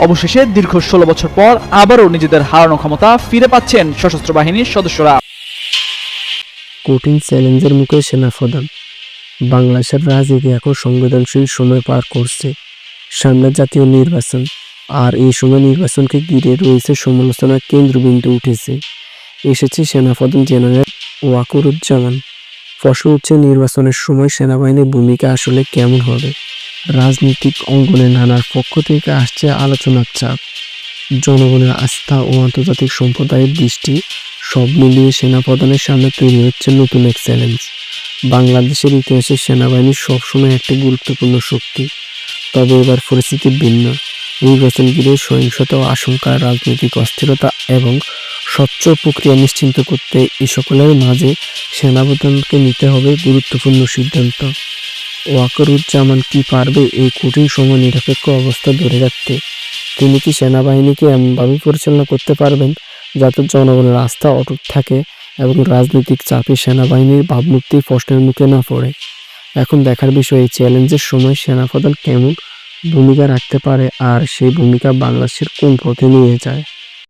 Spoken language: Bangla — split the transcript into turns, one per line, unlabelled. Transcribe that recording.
অবশেষে দীর্ঘ ষোলো বছর পর আবারও নিজেদের হারানো ক্ষমতা ফিরে পাচ্ছেন সশস্ত্র বাহিনীর সদস্যরা।
কঠিন চ্যালেঞ্জের মুখে সেনাপ্রধান। বাংলাদেশের রাজনীতি এখন সংবেদনশীল সময় পার করছে। সামনে জাতীয় নির্বাচন। আর এই সময় নির্বাচনকে ঘিরে রয়েছে সমালোচনার কেন্দ্রবিন্দু উঠেছে। এসেছে সেনাপ্রধান জেনারেল ওয়াকুরুজ্জামান। প্রশ্ন উঠছে, নির্বাচনের সময় সেনাবাহিনীর ভূমিকা আসলে কেমন হবে? রাজনৈতিক অঙ্গনে নানার পক্ষ থেকে আসছে আলোচনার চাপ। জনগণের আস্থা ও আন্তর্জাতিক সম্প্রদায়ের দৃষ্টি সব মিলিয়ে সেনাপ্রধানের সামনে তৈরি হচ্ছে নতুন এক চ্যালেঞ্জ। বাংলাদেশের ইতিহাসে সেনাবাহিনী সবসময় একটি গুরুত্বপূর্ণ শক্তি। তবে এবার পরিস্থিতি ভিন্ন। নির্বাচন ঘিরে সহিংসতা ও আশঙ্কা রাজনৈতিক অস্থিরতা এবং স্বচ্ছ প্রক্রিয়া নিশ্চিন্ত করতে এই সকলের মাঝে সেনাপ্রধানকে নিতে হবে গুরুত্বপূর্ণ সিদ্ধান্ত। ওয়াকরুজ্জামান কি পারবে এই কঠিন সময় নিরপেক্ষ অবস্থা ধরে রাখতে? তিনি কি সেনাবাহিনীকে এমনভাবে পরিচালনা করতে পারবেন যাতে জনগণের আস্থা অটুট থাকে এবং রাজনৈতিক চাপে সেনাবাহিনীর ভাবমূর্তি প্রশ্নের মুখে না পড়ে? এখন দেখার বিষয়, এই চ্যালেঞ্জের সময় সেনাপ্রধান কেমন ভূমিকা রাখতে পারে আর সেই ভূমিকা বাংলাদেশের কোন পথে নিয়ে যায়?